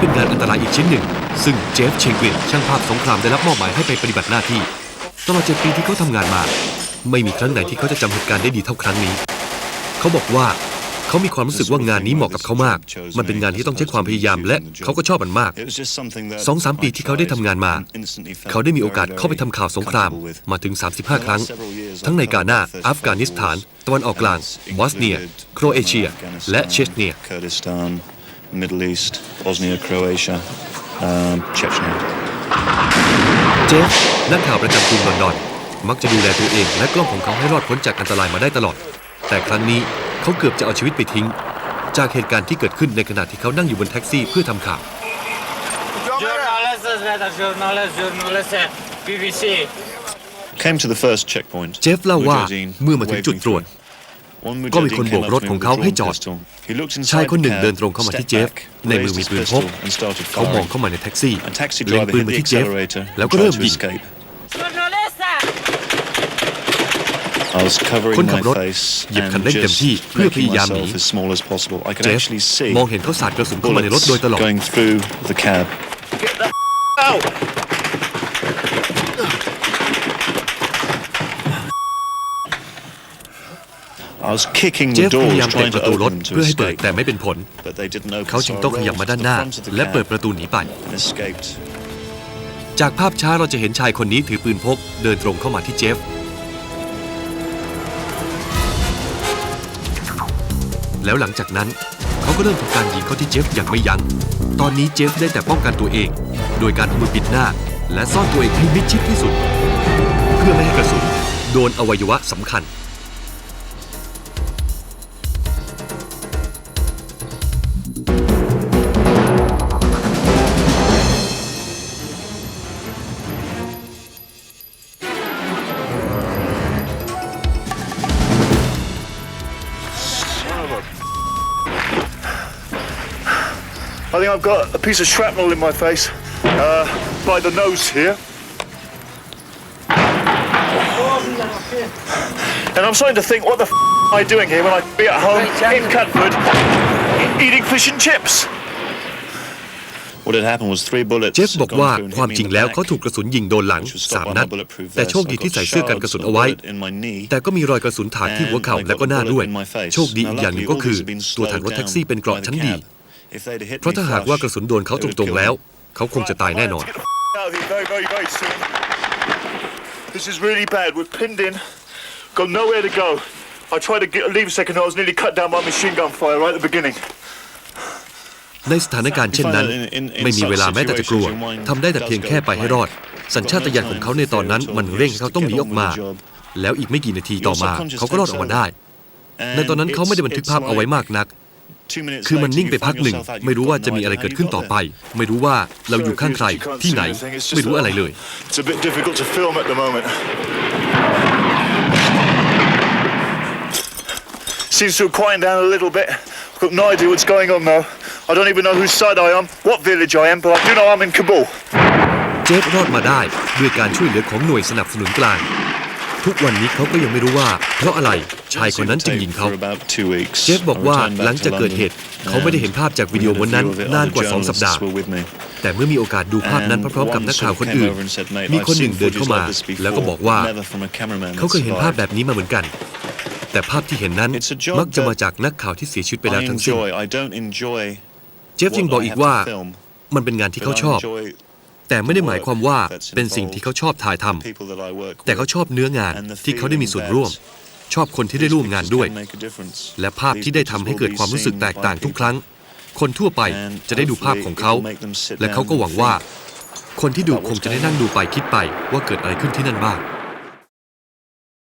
นี่เป็นงานอันตรายอีกชิ้นหนึ่ง ซึ่งเจฟเชงกวินช่างภาพสงครามได้รับมอบหมายให้ไปปฏิบัติหน้าที่ ตลอดเจ็ดปีที่เขาทำงานมา ไม่มีครั้งไหนที่เขาจะจำเหตุการณ์ได้ดีเท่าครั้งนี้ เขาบอกว่าเขามีความรู้สึกว่างานนี้เหมาะกับเขามาก มันเป็นงานที่ต้องใช้ความพยายามและเขาก็ชอบมันมากสองสามปีที่เขาได้ทำงานมา เขาได้มีโอกาสเข้าไปทำข่าข่าวสงครารามมามาถึง 35 ครั้ง ทั้งในกากานานาอัฟกานิสถาน ตะวันออกกลางบอสเนีย โครเอเชีย และเชเชเนีย Middle East Bosnia Croatia um, Chechnya เจฟนักข่าวประจำกรุงลอนดอน มักจะดูแลตัวเองและกล้องของเขาให้รอดพ้นจากอันตรายมาได้ตลอด แต่ครั้งนี้เขาเกือบจะเอาชีวิตไปทิ้ง จากเหตุการณ์ที่เกิดขึ้นในขณะที่เขานั่งอยู่บนแท็กซี่เพื่อทำข่าว Jurnalistes, net als journalist, journalisten, BBC. Came to the first checkpoint เจฟเล่าว่าเมื่อมาถึงจุดตรวจ ก็มีคนโบกรถของเขาให้จอด ชายคนหนึ่งเดินตรงเข้ามาที่เจฟ ในมือมีปืนพก เขามองเข้ามาในแท็กซี่เล็งปืนมาที่เจฟ แล้วก็เริ่มยิง Journalisten! คนขับรถเหยียบคันเร่งเต็มที่เพื่อพยายามหนีเจฟมองเห็นเขาสาดกระสุนเข้ามาในรถโดยตลอด going through the cab. I was kicking เจ the ฟพยายาม doors เตะ trying ป to ระตูรถ open them เพื่อ to ให้เปิด escape, แต่ไม่เป็นผล but they didn't open. เขาจึง so I ต้องขยับ rolled มา to ด้าน the หน้า front of the และเปิด cab ประตูหนีไป and escaped. จากภาพช้าเราจะเห็นชายคนนี้ถือปืนพก เดินตรงเข้ามาที่เจฟ แล้วหลังจากนั้นเขาก็เริ่มทำการยิงเข้าที่เจฟอย่างไม่ยัง้ง ตอนนี้เจฟได้แต่ป้องกันตัวเอง โดยการเอามือปิดหน้า และซ่อนตัวเองให้มิดชิดที่สุด เพื่อไม่ให้กระสุนโดนอวัยวะสำคัญ I think I've got a piece of shrapnel in my face uh, by the nose here. And I'm starting to think, what the f- am I doing here when I be at home in Catford e- eating fish and chips? What had happened was three bullets เจฟบอก had ว่า gone through ความ him จริง in the แล้ว back, เขาถูกกระสุนยิงโดนหลัง which was stopped by 3นัด my bulletproof แต่ vest. โชคดี I ที่ got ใส่เสื้อกันกระสุน shards เอาไว้ of bullet in my knee. แต่ก็มีรอยกระสุนถากที่หัวเข่าและก็หน้าด้วย โชคดีอีกอย่างหนึ่งก็คือ ตัวถังรถแท็กซี่เป็นเกราะชั้นดี เพราะถ้าหากว่ากระสุนโดนเขาตรงๆแล้ว เขาคงจะตายแน่นอน Get the f- out of here very, very, very soon. This is really bad. We're pinned in, got nowhere to go. I tried to get, leave a second. I was nearly cut down by machine gun fire right at the beginning. ในสถานการณ์เช่นนั้น ไม่มีเวลาแม้แต่จะกลัวทำได้แต่เพียงแค่ไปให้รอด สัญชาตญาณของเขาในตอนนั้น มันเร่งให้เขาต้องหนีออกมา แล้วอีกไม่กี่นาทีต่อมา เขาก็รอดออกมาได้ ในตอนนั้นเขาไม่ได้บันทึกภาพเอาไว้มากนัก คือมันนิ่งไปพักหนึ่ง ไม่รู้ว่าจะมีอะไรเกิดขึ้นต่อไป ไม่รู้ว่าเราอยู่ข้างใครที่ไหน ไม่รู้อะไรเลย It's a bit difficult to film at the moment. Seems to have quieted down a little bit. I've got no idea what's going on though. I don't even know whose side I am, what village I am, but I do know I'm in Kabul. เจฟรอดมาได้ด้วยการช่วยเหลือของหน่วยสนับสนุนกลาง ทุกวันนี้เขาก็ยังไม่รู้ว่า เพราะอะไรชายคนนั้นจึงยิงเขา เจฟบอกว่าหลังจากเกิดเหตุ เขาไม่ได้เห็นภาพจากวิดีโอวันนั้นนานกว่า 2 สัปดาห์แต่เมื่อมีโอกาสดูภาพนั้นพร้อมๆกับนักข่าวคนอื่น มีคนหนึ่งเดินเข้ามา แล้วก็บอกว่า เขาเคยเห็นภาพแบบนี้มาเหมือนกัน แต่ภาพที่เห็นนั้นมักจะมาจากนักข่าวที่เสียชีวิตไปแล้วทั้งสิ้น เจฟยังบอกอีกว่า มันเป็นงานที่เขาชอบ แต่ไม่ได้หมายความว่าเป็นสิ่งที่เขาชอบถ่ายทำแต่เขาชอบเนื้องานที่เขาได้มีส่วนร่วม ชอบคนที่ได้ร่วมงานด้วย และภาพที่ได้ทำให้เกิดความรู้สึกแตกต่างทุกครั้ง คนทั่วไปจะได้ดูภาพของเขา และเขาก็หวังว่า คนที่ดูคงจะได้นั่งดูไปคิดไปว่าเกิดอะไรขึ้นที่นั่นบ้าง